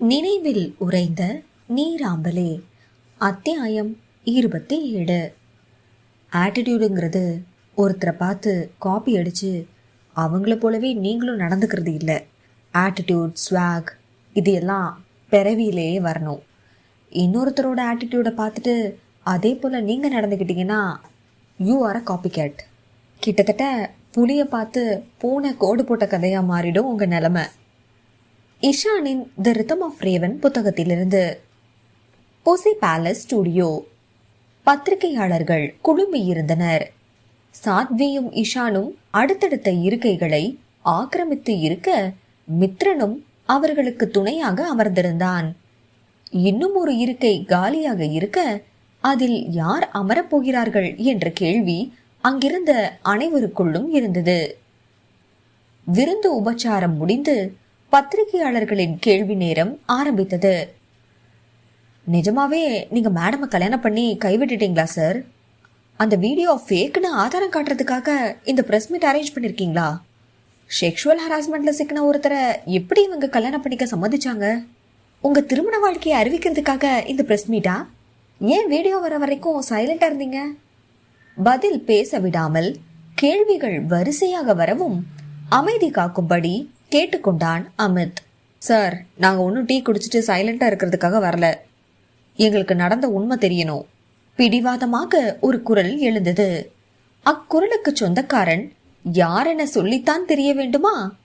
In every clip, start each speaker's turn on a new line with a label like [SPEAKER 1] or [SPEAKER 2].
[SPEAKER 1] நினைவில் உறைந்த நீராம்பலே. அத்தியாயம் இருபத்தி ஏழு ஆட்டிடியூடுங்கிறது ஒருத்தரை பார்த்து காப்பி அடித்து அவங்கள போலவே நீங்களும் நடந்துக்கிறது இல்லை. ஆட்டிடியூட் ஸ்வாக் இது எல்லாம் பிறவியிலேயே வரணும். இன்னொருத்தரோட ஆட்டிடியூடை பார்த்துட்டு அதே போல் நீங்கள் நடந்துக்கிட்டீங்கன்னா you are a copy cat கிட்டத்தட்ட புளியை பார்த்து பூனை கோடு போட்ட கதையாக மாறிடும் உங்கள் நிலமை. இஷானின் த ரிதம் ஆஃப் ரேவன் புத்தகத்திலிருந்து பொசி பேலஸ் ஸ்டுடியோ பத்திரிகையாளர்கள் குழுமியிருந்தனர். சாத்வியும் இஷானும் அடுத்தடுத்த இருக்கைகளை ஆக்கிரமித்து இருக்க மித்ரனும் அவர்களுக்கு துணையாக அமர்ந்திருந்தான். இன்னும் ஒரு இருக்கை காலியாக இருக்க அதில் யார் அமரப் போகிறார்கள் என்ற கேள்வி அங்கிருந்த அனைவருக்குள்ளும் இருந்தது. விருந்து உபச்சாரம் முடிந்து பத்திரிகையாளர்களின் கேள்வி நேரம் ஆரம்பித்தது. நிஜமாவே நீங்க மேடமை கல்யாணம் பண்ணி கைவிட்டுட்டீங்களா சார்? அந்த வீடியோ ஃபேக்னு ஆதாரம் காட்டுறதுக்காக இந்த பிரஸ் மீட் அரேஞ்ச் பண்ணிருக்கீங்களா? செக்ஷுவல் ஹராஸ்மெண்ட்ல சிக்கின ஒருத்தரை எப்படி இவங்க கல்யாணம் பண்ணிக்க சம்மதிச்சாங்க? உங்க திருமண வாழ்க்கையை அறிவிக்கிறதுக்காக இந்த பிரஸ் மீட்டா? ஏன் வீடியோ வர வரைக்கும் சைலண்டா இருந்தீங்க? பதில் பேச விடாமல் கேள்விகள் வரிசையாக வரவும் அமைதி காக்கும்படி கேட்டுக்கொண்டான் அமித். சார் நாங்க ஒன்றும் டீ குடிச்சிட்டு சைலண்டா இருக்கிறதுக்காக வரல. எங்களுக்கு நடந்த உண்மை தெரியணும். பிடிவாதமாக ஒரு குரல் எழுந்தது. அக்குரலுக்கு சொந்தக்காரன் யாரென சொல்லித்தான் தெரிய வேண்டுமா?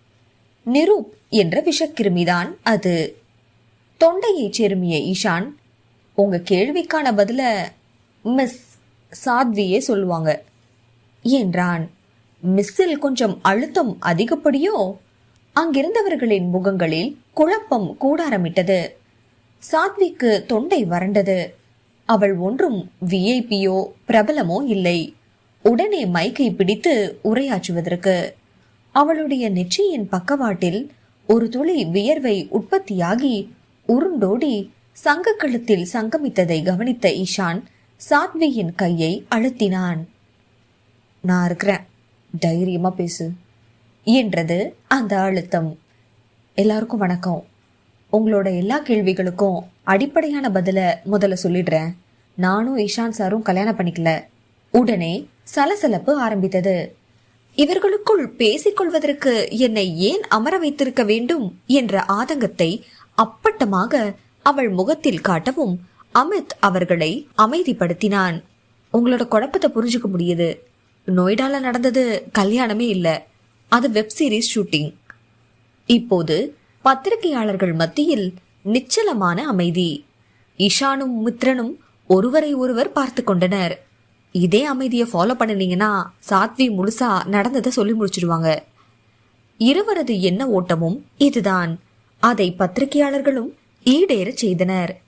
[SPEAKER 1] நிரூப் என்ற விஷக்கிருமிதான் அது. தொண்டையை செருமிய ஈஷான். உங்க கேள்விக்கான பதில மிஸ் சாத்வியே சொல்லுவாங்க என்றான். மிஸ்ஸில் கொஞ்சம் அழுத்தம் அதிகப்படியோ? அங்கிருந்தவர்களின் முகங்களில் குழப்பம் கூடாரமிட்டது. சாத்விக்கு தொண்டை வறண்டது. அவள் ஒன்றும் விஐபியோ பிரபலமோ இல்லை. உடனே மைக்கை பிடித்து உரையாற்றுவதற்கு. அவளுடைய நெற்றியின் பக்கவாட்டில் ஒரு துளி வியர்வை உற்பத்தியாகி உருண்டோடி சங்கக்கழுத்தில் சங்கமித்ததை கவனித்த ஈஷான் சாத்வியின் கையை அழுத்தினான். நான் இருக்கிறேன். தைரியமா பேசு. என்றது அந்த அழுத்தம். எல்லாருக்கும் வணக்கம். உங்களோட எல்லா கேள்விகளுக்கும் அடிப்படையான பதில முதல்ல சொல்லிடுறேன். நானும் இஷான் சாரும் கல்யாணம் பண்ணிக்கல. உடனே சலசலப்பு ஆரம்பித்தது. இவர்களுக்குள் பேசிக்கொள்வதற்கு என்னை ஏன் அமர வைத்திருக்க வேண்டும் என்ற ஆதங்கத்தை அப்பட்டமாக அவள் முகத்தில் காட்டவும் அமித் அவர்களை அமைதிப்படுத்தினான். உங்களோட குழப்பத்தை புரிஞ்சுக்க முடியுது. நொய்டால நடந்தது கல்யாணமே இல்லை. அது வெப் சீரிஸ் ஷூட்டிங் இப்போது பத்திரிகையாளர்கள் மத்தியில் நிச்சலமான அமைதி. இஷானும் மித்ரனும் ஒருவரை ஒருவர் பார்த்து கொண்டனர். இதே அமைதியை ஃபாலோ பண்ணினீங்கன்னா சாத்வி முழுசா நடந்ததை சொல்லி முடிச்சிடுவாங்க. இருவரது என்ன ஓட்டமும் இதுதான். அதை பத்திரிகையாளர்களும் ஈடேறச் செய்தனர்.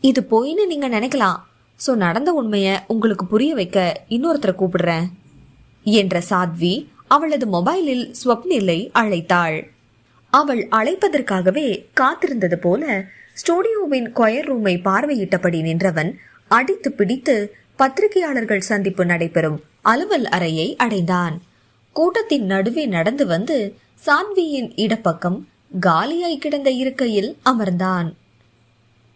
[SPEAKER 1] இது போயின்னு நீங்க நினைக்கலாம். சோ நடந்த உண்மைய உங்களுக்கு புரிய வைக்க இன்னொருத்தரை கூப்பிடுறேன். என்ற சாத்வி அவளது மொபைலில் ஸ்வப்னிலை அழைத்தாள். அவள் அழைப்பதற்காகவே காத்திருந்தது போல ஸ்டூடியோவின் கொயர் ரூமை பார்வையிட்டபடி நின்றவன் அடித்து பிடித்து பத்திரிகையாளர்கள் சந்திப்பு நடைபெறும் அலுவல் அறையை அடைந்தான். கூட்டத்தின் நடுவே நடந்து வந்து சான்வியின் இடப்பக்கம் காலியாய் கிடந்த இருக்கையில் அமர்ந்தான்.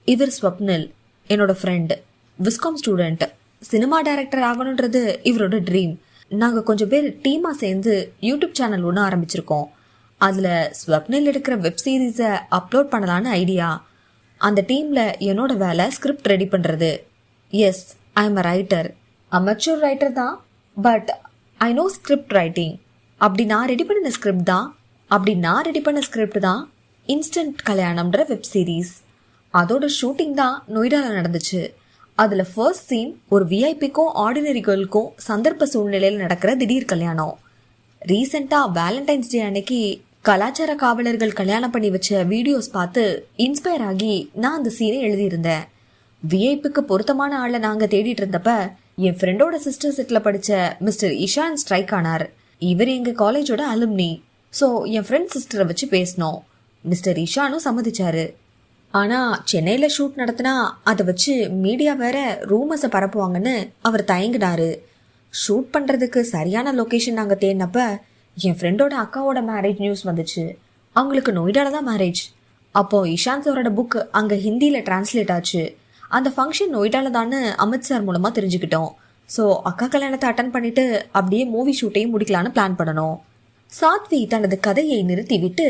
[SPEAKER 1] இவர் ஸ்வப்னில் என்னோட friend viscom student cinema director ஆகணுன்றது இவரோட ட்ரீம் நாங்கள் கொஞ்சம் பேர் டீமாக சேர்ந்து யூடியூப் சேனல் ஒன்று ஆரம்பிச்சிருக்கோம். அதில் ஸ்வப்னில் எடுக்கிற வெப் சீரீஸை அப்லோட் பண்ணலான்னு ஐடியா அந்த டீமில் என்னோட வேலை ஸ்கிரிப்ட் ரெடி பண்ணுறது yes I am a writer amateur writer தான் but I know script writing அப்படி நான் ரெடி பண்ணின ஸ்கிரிப்ட் தான் அப்படி நான் ரெடி பண்ண ஸ்கிரிப்ட் தான் இன்ஸ்டன்ட் கல்யாணம்ன்ற வெப் சீரிஸ் அதோட ஷூட்டிங் தான் நொய்டாவில் நடந்துச்சு. அதுல ஃபர்ஸ்ட் சீன் ஒரு விஐபிக்கும் ஆர்டினரி கேர்ளுக்கும் சந்தர்ப்ப சூழ்நிலையில் நடக்கிற திடீர் கல்யாணம். ரீசெண்டா வேலண்டைன்ஸ் டே அன்னைக்கு கலாச்சார காவலர்கள் கல்யாணம் பண்ணி வச்ச வீடியோஸ் பார்த்து இன்ஸ்பயர் ஆகி நான் அந்த சீனை எழுதியிருந்தேன். விஐபிக்கு பொருத்தமான ஆளை நாங்க தேடிட்டு இருந்தப்ப என் ஃப்ரெண்டோட சிஸ்டர் செட்ல படிச்ச மிஸ்டர் இஷான் ஸ்ட்ரைக் ஆனார். இவர் எங்க காலேஜோட அலுமினி ஸோ என் ஃப்ரெண்ட் சிஸ்டரை வச்சு பேசினோம். மிஸ்டர் இஷானும் சம்மதிச்சாரு. ஆனா சென்னையில ஷூட் நடத்தினா அதை வச்சு மீடியா வேற ரூமர்ஸை பரப்புவாங்கன்னு அவர் தயங்கினாரு. ஷூட் பண்றதுக்கு சரியான லொகேஷன் நாங்க தேடினப்ப என் ஃப்ரெண்டோட அக்காவோட மேரேஜ் நியூஸ் வந்துச்சு. அவங்களுக்கு நொய்டால தான் மேரேஜ் அப்போ இஷாந்த் சாரோட புக் அங்க ஹிந்தியில டிரான்ஸ்லேட் ஆச்சு. அந்த ஃபங்க்ஷன் நொய்டால தான்னு அமித் சார் மூலமா தெரிஞ்சுக்கிட்டோம். ஸோ அக்கா கல்யாணத்தை அட்டன் பண்ணிட்டு அப்படியே மூவி ஷூட்டையும் முடிக்கலான்னு பிளான் பண்ணணும். சாத்வி தனது கதையை நிறுத்திவிட்டு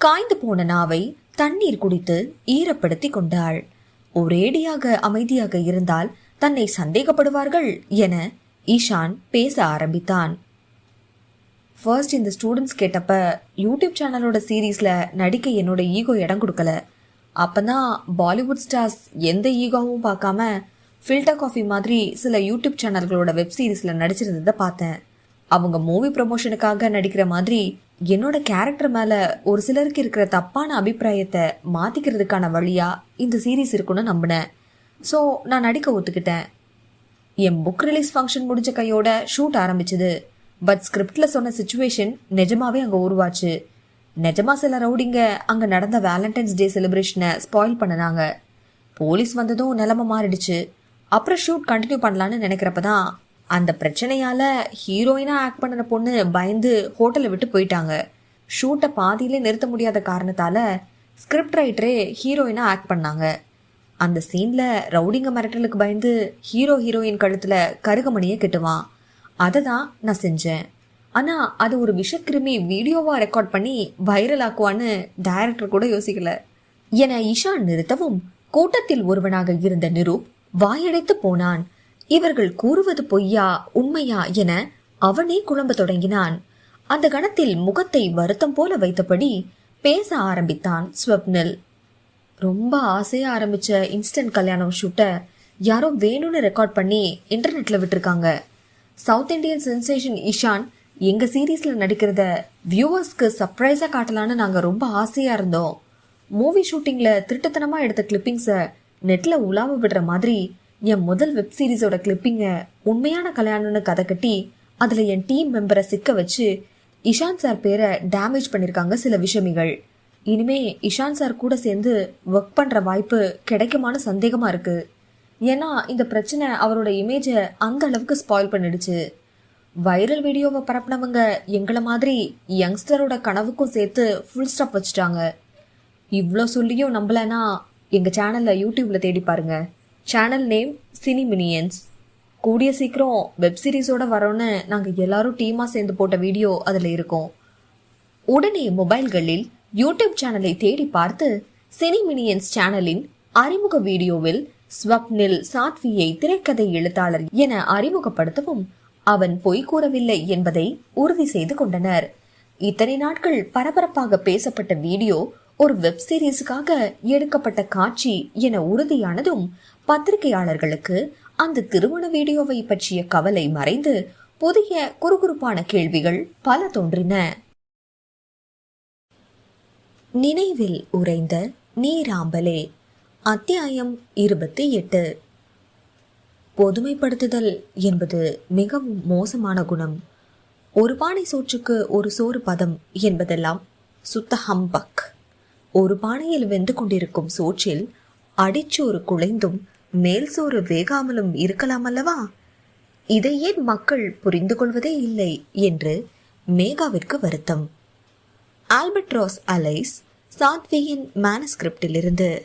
[SPEAKER 1] காய்ந்து போன நாவை தண்ணீர் குடித்து ஈரப்படுத்தி கொண்டாள். ஒரேடியாக அமைதியாக இருந்தால் தன்னை சந்தேகப்படுவார்கள் என ஈஷான் பேச ஆரம்பித்தான். ஃபர்ஸ்ட் இந்த ஸ்டூடெண்ட்ஸ் கேட்டப்ப யூடியூப் சேனலோட சீரீஸில் நடிக்க என்னோட ஈகோ இடம் கொடுக்கல. அப்பதான் பாலிவுட் ஸ்டார்ஸ் எந்த ஈகோவும் பார்க்காம ஃபில்டர் காஃபி மாதிரி சில யூடியூப் சேனல்களோட வெப் சீரிஸில் நடிச்சிருந்ததை பார்த்தேன். அவங்க மூவி ப்ரமோஷனுக்காக நடிக்கிற மாதிரி என்னோட கேரக்டர் மேலே ஒரு சிலருக்கு இருக்கிற தப்பான அபிப்பிராயத்தை மாற்றிக்கிறதுக்கான வழியா இந்த சீரீஸ் இருக்குன்னு நம்பினேன். ஸோ நான் நடிக்க ஒத்துக்கிட்டேன். என் புக் ரிலீஸ் ஃபங்க்ஷன் முடிஞ்ச கையோட ஷூட் ஆரம்பிச்சது. பட் ஸ்கிரிப்ட்ல சொன்ன சுச்சுவேஷன் நிஜமாவே அங்க உருவாச்சு. நிஜமா சில ரவுடிங்க அங்க நடந்த வேலண்டைன்ஸ் டே செலிப்ரேஷனை ஸ்பாயில் பண்ணினாங்க. போலீஸ் வந்ததும் நிலைமை மாறிடுச்சு. அப்புறம் ஷூட் கண்டினியூ பண்ணலான்னு நினைக்கிறப்ப தான் அந்த பிரச்சனையால ஹீரோயினா ஆக்ட் பண்ணின பொண்ணு பயந்து ஹோட்டலை விட்டு போயிட்டாங்க. ஷூட்டை பாதியிலே நிறுத்த முடியாத காரணத்தால ஸ்கிரிப்ட் ரைட்டரே ஹீரோயினா ஆக்ட் பண்ணாங்க. அந்த சீன்ல ரவுடிங்க மிரட்டலுக்கு பயந்து ஹீரோ ஹீரோயின் கழுத்துல கருகமணியை கெட்டுவான். அதை தான் நான் செஞ்சேன். ஆனா அது ஒரு விஷக்கிருமி வீடியோவா ரெக்கார்ட் பண்ணி வைரல் ஆக்குவான்னு டைரக்டர் கூட யோசிக்கல. என இஷான் நிறுத்தவும் கூட்டத்தில் ஒருவனாக இருந்த நிரூப் வாயடைத்து போனான். இவர்கள் கூறுவது பொய்யா உண்மையா என அவனே குழம்ப தொடங்கினான். அந்த கணத்தில் முகத்தை வருத்தம் போல வைத்தபடி பேச ஆரம்பித்தான் ஸ்வப்னில். ரொம்ப ஆசையா ஆரம்பிச்ச இன்ஸ்டன்ட் கல்யாணம் ஷூட்டை யாரோ வேணும்னு ரெக்கார்ட் பண்ணி இன்டர்நெட்ல விட்டுருக்காங்க. சவுத் இந்தியன் சென்சேஷன் இஷான் எங்க சீரீஸ்ல நடிக்கிறத வியூவர்ஸ்க்கு சர்ப்ரைஸா காட்டலான்னு நாங்க ரொம்ப ஆசையா இருந்தோம். மூவி ஷூட்டிங்ல திருட்டுத்தனமா எடுத்த கிளிப்பிங்ஸை நெட்ல உலாவ விடுற மாதிரி என் முதல் வெப் சீரிஸோட கிளிப்பிங்கை உண்மையான கல்யாணம்னு கதை கட்டி அதுல என் டீம் மெம்பரை சிக்க வச்சு இஷான் சார் பேரை டேமேஜ் பண்ணிருக்காங்க சில விஷமிகள் இனிமே இஷான் சார் கூட சேர்ந்து ஒர்க் பண்ற வாய்ப்பு கிடைக்குமான சந்தேகமா இருக்கு. ஏன்னா இந்த பிரச்சனை அவரோட இமேஜை அந்த அளவுக்கு ஸ்பாயில் பண்ணிடுச்சு. வைரல் வீடியோவை பரப்புனவங்க எங்களை மாதிரி யங்ஸ்டரோட கனவுக்கும் சேர்த்து ஃபுல் ஸ்டாப் வச்சுட்டாங்க. இவ்வளோ சொல்லியும் நம்பலைன்னா எங்கள் சேனலில் யூடியூப்ல தேடி பாருங்கள் சேனல் நேம் சினி மினியன்ஸ் கூடிய சீக்கிரம் வெப் சீரிஸோட வரோன்னு நாங்கள் எல்லாரும் டீமாக சேர்ந்து போட்ட வீடியோ அதில் இருக்கும். உடனே மொபைல்களில் யூடியூப் சேனலை தேடி பார்த்து சினி மினியன்ஸ் சேனலின் அறிமுக வீடியோவில் ஸ்வப்னில் சாத்வியை திரைக்கதை எழுத்தாளர் என அறிமுகப்படுத்தவும் அவன் பொய் கூறவில்லை என்பதை உறுதி செய்து கொண்டனர். இத்தனை நாட்கள் பரபரப்பாக பேசப்பட்ட வீடியோ ஒரு வெப் சீரிஸுக்காக எடுக்கப்பட்ட காட்சி என உறுதியானதும் பத்திரிகையாளர்களுக்கு அந்த திருமண வீடியோவை பற்றிய கவலை மறைந்து புதிய குறுகுறுப்பான கேள்விகள் பல தோன்றின. நினைவில் உறைந்த நீராம்பலே அத்தியாயம் இருபத்தி எட்டு. பொதுமைப்படுத்துதல் என்பது மிகவும் மோசமான குணம். ஒரு பானை சோற்றுக்கு ஒரு சோறு பதம் என்பதெல்லாம் சுத்த ஹம்பக் ஒரு பானையில் வெந்து கொண்டிருக்கும் சோற்றில் அடிச்சோறு குலைந்தும் மேல் சோறு வேகாமலும் இருக்கலாம் அல்லவா இதை ஏன் மக்கள் புரிந்து கொள்வதே இல்லை என்று மேகாவிற்கு வருத்தம். ஆல்பர்ட்ராஸ் அலைஸ் சாத்வியின் மேனஸ்கிரிப்டிலிருந்து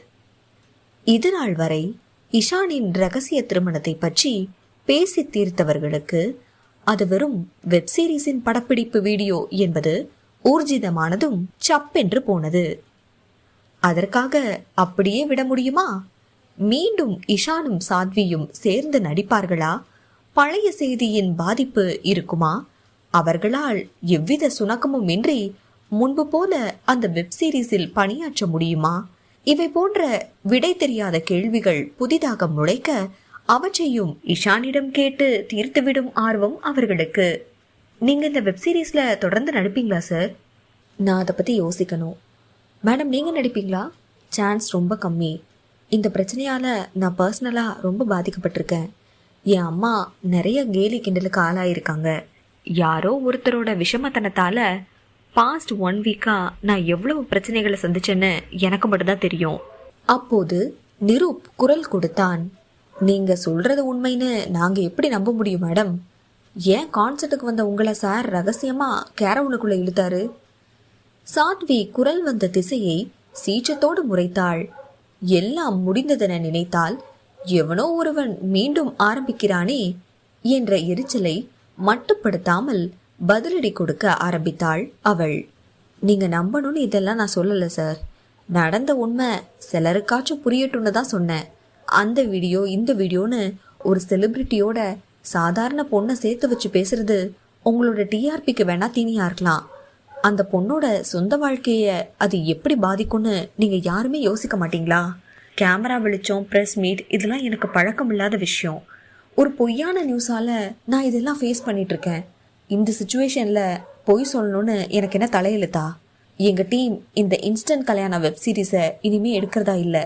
[SPEAKER 1] இது நாள் வரை இஷானின் ரகசிய திருமணத்தை பற்றி பேசி தீர்த்தவர்களுக்கு அது வெறும் வெப் சீரிஸின் படப்பிடிப்பு வீடியோ என்பது ஊர்ஜிதமானதும் சப்பென்று போனது. அதற்காக அப்படியே விட முடியுமா? மீண்டும் இஷானும் சாத்வியும் சேர்ந்து நடிப்பார்களா? பழைய செய்தியின் பாதிப்பு இருக்குமா? அவர்களால் எவ்வித சுணக்கமும் இன்றி முன்பு போல அந்த வெப் சீரிஸில் பணியாற்ற முடியுமா? இவை போன்ற விடை தெரியாத கேள்விகள் புதிதாக முளைக்க அவற்றையும் இஷானிடம் கேட்டு தீர்த்துவிடும் ஆர்வம் அவர்களுக்கு. நீங்க இந்த வெப் சீரிஸில் தொடர்ந்து நடிப்பீங்களா சார்? நான் அதை பற்றி யோசிக்கணும். மேடம் நீங்கள் நடிப்பீங்களா? சான்ஸ் ரொம்ப கம்மி. இந்த பிரச்சனையால் நான் பர்சனலாக ரொம்ப பாதிக்கப்பட்டிருக்கேன். என் அம்மா நிறைய கேலி கிண்டலுக்கு ஆளாயிருக்காங்க. யாரோ ஒருத்தரோட விஷமத்தனத்தால் பாஸ்ட் ஒன் வீக்காக நான் எவ்வளவு பிரச்சனைகளை சந்திச்சேன்னு எனக்கு மட்டும்தான் தெரியும். அப்போது நிரூப் குரல் கொடுத்தான். நீங்கள் சொல்கிறது உண்மைன்னு நாங்கள் எப்படி நம்ப முடியும் மேடம்? ஏன் கான்சர்ட்டுக்கு வந்த உங்களை சார் ரகசியமாக கேரவுனுக்குள்ளே இழுத்தாரு? சாத்வி குரல் வந்த திசையை சீற்றத்தோடு முறைத்தாள். எல்லாம் முடிந்ததென நினைத்தால் எவனோ ஒருவன் மீண்டும் ஆரம்பிக்கிறானே என்ற எரிச்சலை மட்டுப்படுத்தாமல் பதிலடி கொடுக்க ஆரம்பித்தாள் அவள். நீங்க நம்பணும்னு இதெல்லாம் நான் சொல்லல சார். நடந்த உண்மை சிலருக்காச்சும் புரியட்டும்னு தான் சொன்னேன். அந்த வீடியோ இந்த வீடியோன்னு ஒரு செலிபிரிட்டியோட சாதாரண பொண்ணை சேர்த்து வச்சு பேசுறது உங்களோட டிஆர்பிக்கு வேணா தீனியா இருக்கலாம். அந்த பொண்ணோட சொந்த வாழ்க்கைய அது எப்படி பாதிக்கும்னு நீங்க யாருமே யோசிக்க மாட்டீங்களா? கேமரா வெளிச்சம் ப்ரெஸ் மீட் இதெல்லாம் எனக்கு பழக்கம் இல்லாத விஷயம். ஒரு பொய்யான நியூஸால நான் இதெல்லாம் ஃபேஸ் பண்ணிட்டு இருக்கேன் இந்த சுச்சுவேஷன்ல பொய் சொல்லணும்னு எனக்கு என்ன தலையெழுத்தா? எங்க டீம் இந்த இன்ஸ்டன்ட் கல்யாண வெப் சீரிஸை இனிமே எடுக்கிறதா இல்லை.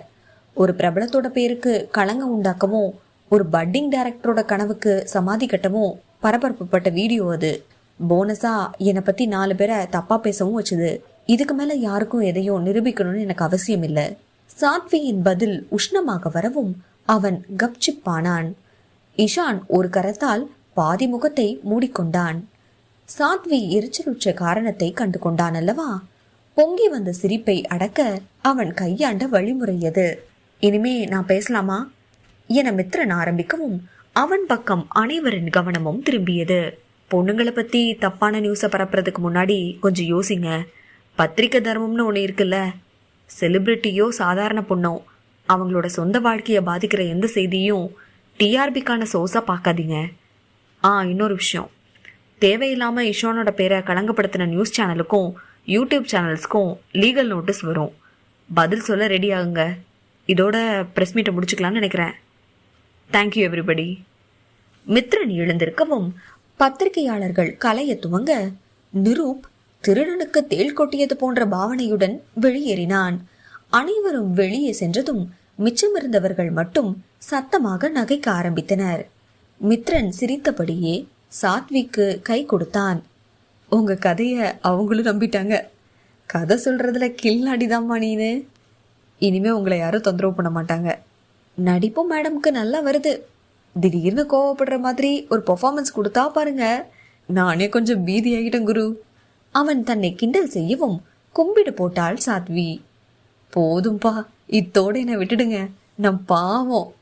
[SPEAKER 1] ஒரு பிரபலத்தோட பேருக்கு களங்கம் உண்டாக்கவும் ஒரு பட்டிங் டைரக்டரோட கனவுக்கு சமாதி கட்டவும் பரபரப்புப்பட்ட வீடியோ அது. போனஸா என்னை பத்தி நாலு பேரை தப்பா பேசவும் வச்சுது. இதுக்கு மேல யாருக்கும் எதையும் நிரூபிக்கணும்னு எனக்கு அவசியம் இல்லை சாத்வியின் பதில் உஷ்ணமாக வரவும் அவன் கப்சிப்பானான். இஷான் ஒரு கரத்தால் பாதி முகத்தை மூடிக்கொண்டான். சாத்வி எரிச்சலுற்ற காரணத்தை கண்டு கொண்டான் அல்லவா? பொங்கி வந்த சிரிப்பை அடக்க அவன் கையாண்ட வழிமுறையது. இனிமே நான் பேசலாமா? என மித்திரன் ஆரம்பிக்கவும் அவன் பக்கம் அனைவரின் கவனமும் திரும்பியது. பொண்ணுங்களை பற்றி தப்பான நியூஸை பரப்புறதுக்கு முன்னாடி கொஞ்சம் யோசிங்க. பத்திரிக்கை தர்மம்னு ஒன்று இருக்குல்ல. செலிப்ரிட்டியோ சாதாரண பொண்ணோ அவங்களோட சொந்த வாழ்க்கையை பாதிக்கிற எந்த செய்தியும் டிஆர்பிக்கான சோர்ஸாக பார்க்காதீங்க. ஆ இன்னொரு விஷயம். தேவையில்லாமல் இஷானோட பேரை களங்கப்படுத்தின நியூஸ் சேனலுக்கும் யூடியூப் சேனல்ஸ்க்கும் லீகல் நோட்டீஸ் வரும். பதில் சொல்ல ரெடி ஆகுங்க. இதோட ப்ரெஸ் மீட்டை முடிச்சுக்கலாம்னு நினைக்கிறேன். தேங்க்யூ எவ்ரிபடி மித்ரன் எழுந்திருக்கவும் பத்திரிகையாளர்கள் கலைய துவங்க நிரூப் திருடனுக்கு தேள் கொட்டியது போன்ற பாவனையுடன் வெளியேறினான். அனைவரும் வெளியே சென்றதும் மிச்சமிருந்தவர்கள் மட்டும் சத்தமாக நகைக்க ஆரம்பித்தனர். மித்ரன் சிரித்தபடியே சாத்விக்கு கை கொடுத்தான். உங்க கதைய அவங்களும் நம்பிட்டாங்க. கதை சொல்றதுல கில்லாடிதாம்மா நீனு. இனிமே உங்களை யாரும் தொந்தரவு பண்ண மாட்டாங்க. நடிப்பும் மேடம்க்கு நல்லா வருது. திடீர்னு கோவப்படுற மாதிரி ஒரு பெர்ஃபார்மன்ஸ் கொடுத்தா பாருங்க. நானே கொஞ்சம் பீதி ஆகிட்டேன் குரு. அவன் தன்னை கிண்டல் செய்யவும் கும்பிடு போட்டாள் சாத்வி. போதும்பா இத்தோட என்னை விட்டுடுங்க. நம் பாவம்.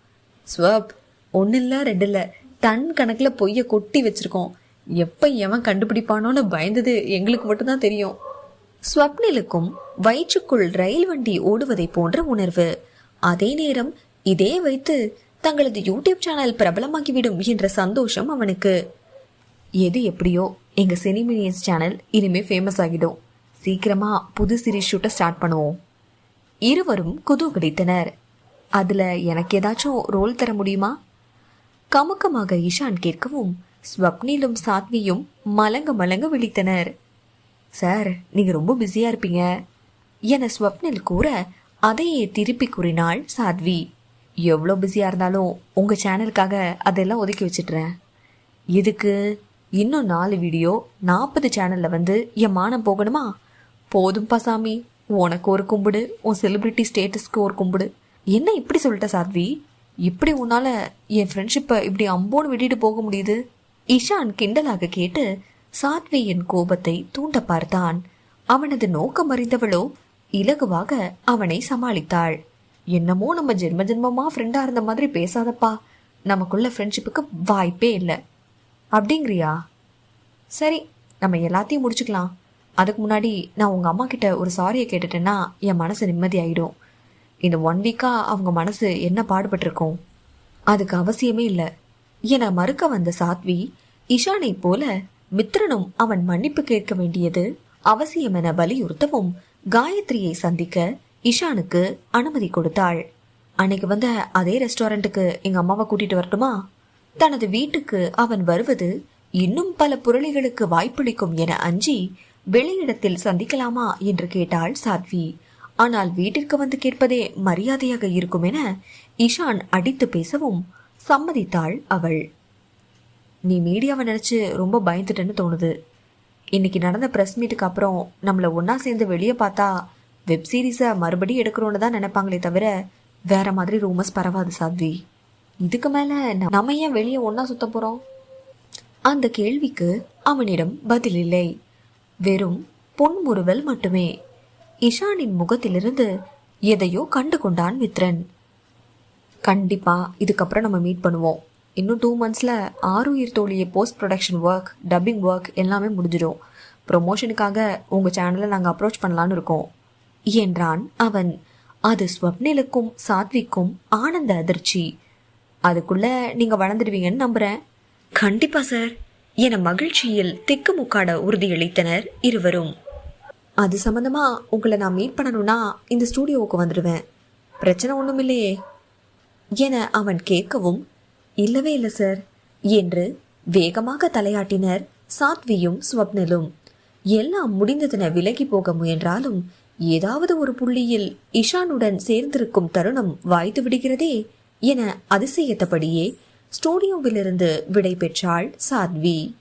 [SPEAKER 1] ஸ்வப் ஒன்றும் இல்லை ரெண்டு இல்லை டன் கணக்கில் பொய்யை கொட்டி வச்சிருக்கோம். எப்போ எவன் கண்டுபிடிப்பானோன்னு பயந்தது எங்களுக்கு மட்டும்தான் தெரியும். ஸ்வப்னிலுக்கும் வயிற்றுக்குள் ரயில் வண்டி ஓடுவதை போன்ற உணர்வு. அதே நேரம் இதே வைத்து தங்களது யூடியூப் சேனல் பிரபலமாகிவிடும் என்ற சந்தோஷம் அவனுக்கு. எது எப்படியோ எங்க சினிமினியன்ஸ் சேனல் இனிமே ஃபேமஸ் ஆகிடும். சீக்கிரமா புது சீரீஸ் ஷூட்டை ஸ்டார்ட் பண்ணுவோம். இருவரும் குதூகலித்தனர். அதுல எனக்கு ஏதாச்சும் ரோல் தர முடியுமா? கமுக்கமாக ஈஷான் கேட்கவும் ஸ்வப்னிலும் சாத்வியும் மலங்க மலங்க விழித்தனர். சார் நீங்க ரொம்ப பிஸியா இருப்பீங்க. என ஸ்வப்னில் கூற அதையே திருப்பி கூறினாள் சாத்வி. எவ்வளோ பிஸியாக இருந்தாலும் உங்கள் சேனலுக்காக அதெல்லாம் ஒதுக்கி வச்சிடுறேன். இதுக்கு இன்னும் நாலு வீடியோ நாற்பது சேனலில் வந்து என் மானம் போகணுமா? போதும்பா சாமி. உனக்கு ஒரு கும்பிடு உன் செலிபிரிட்டி ஸ்டேட்டஸ்க்கு ஒரு கும்பிடு. என்ன இப்படி சொல்லிட்ட சாத்வி? இப்படி உன்னால் என் ஃப்ரெண்ட்ஷிப்பை இப்படி அம்போன்னு விட்டுட்டு போக முடியுது? இஷான் கிண்டலாக கேட்டு சாத்வியின் கோபத்தை தூண்ட பார்த்தான். அவனது நோக்கம் அறிந்தவளோ இலகுவாக அவனை சமாளித்தாள். என்னமோ நம்ம ஜென்ம ஜென்மமா ஃப்ரெண்டா இருந்த மாதிரி பேசாதப்பா. நமக்குள்ள ஃப்ரெண்ட்ஷிப்புக்கு வாய்ப்பே இல்லை. அப்படிங்கிறியா? சரி நம்ம எல்லாத்தையும் முடிச்சுக்கலாம். அதுக்கு முன்னாடி நான் உங்க அம்மா கிட்ட ஒரு சாரியை கேட்டுட்டேன்னா என் மனசு நிம்மதியாயிடும். இந்த ஒன் வீக்கா அவங்க மனசு என்ன பாடுபட்டிருக்கும்? அதுக்கு அவசியமே இல்லை. என மறுக்க வந்த சாத்வி இஷானை போல மித்ரனும் அவன் மன்னிப்பு கேட்க வேண்டியது அவசியம் என வலியுறுத்தவும் காயத்ரியை சந்திக்க இஷானுக்கு அனுமதி கொடுத்தாள். அன்னைக்கு வந்த அதே ரெஸ்டாரண்ட்டுக்கு எங்க அம்மாவை கூட்டிட்டு வரட்டுமா? தனது வீட்டுக்கு அவன் வருவது இன்னும் பல புரளிகளுக்கு வாய்ப்பளிக்கும் என அஞ்சி வெளியிடத்தில் சந்திக்கலாமா என்று கேட்டாள் சாத்வி. ஆனால் வீட்டிற்கு வந்து கேட்பதே மரியாதையாக இருக்கும் என இஷான் அடித்து பேசவும் சம்மதித்தாள் அவள். நீ மீடியாவை நினைச்சு ரொம்ப பயந்துட்டேன்னு தோணுது. இன்னைக்கு நடந்த ப்ரெஸ் மீட்டுக்கு அப்புறம் நம்மள ஒன்றா சேர்ந்து வெளியே பார்த்தா வெப் சீரிஸை மறுபடியும் எடுக்கிறோன்னு தான் நினைப்பாங்களே தவிர வேற மாதிரி ரூமர்ஸ் பரவாது சாத்வி. இதுக்கு மேல நம்ம ஏன் வெளியே ஒன்றா சுத்த போகிறோம் அந்த கேள்விக்கு அவனிடம் பதில் இல்லை. வெறும் பொன்முறுவல் மட்டுமே. இஷானின் முகத்திலிருந்து எதையோ கண்டு கொண்டான் மித்ரன். கண்டிப்பா இதுக்கப்புறம் நம்ம மீட் பண்ணுவோம். இன்னும் டூ மந்த்ஸில் ஆறுயிர் தோழியை post production work dubbing work எல்லாமே முடிஞ்சிடும். ப்ரொமோஷனுக்காக உங்கள் சேனலை நாங்கள் அப்ரோச் பண்ணலான்னு இருக்கோம். என்றான் அவன். அது ஸ்வப்னிலுக்கும் சாத்விக்கும் ஆனந்த அதிர்ச்சி. அதுக்குள்ள நீங்க வளர்ந்துடுவீங்கன்னு நம்புறேன். கண்டிப்பா சார். என மகிழ்ச்சியில் திக்குமுக்காட உறுதியளித்தனர் இருவரும். அது சம்பந்தமா உங்களை நான் மீட் பண்ணணும்னா இந்த ஸ்டூடியோவுக்கு வந்துடுவேன் பிரச்சனை ஒன்றும் இல்லையே. என அவன் கேட்கவும் இல்லவே இல்லை சார் என்று வேகமாக தலையாட்டினர் சாத்வியும் ஸ்வப்னிலும். எல்லாம் முடிந்ததென விலகி போக முயன்றாலும் ஏதாவது ஒரு புள்ளியில் இஷானுடன் சேர்ந்திருக்கும் தருணம் வாய்த்து விடுகிறதே என அதிசயத்தபடியே ஸ்டூடியோவிலிருந்து விடை பெற்றாள் சாத்வி.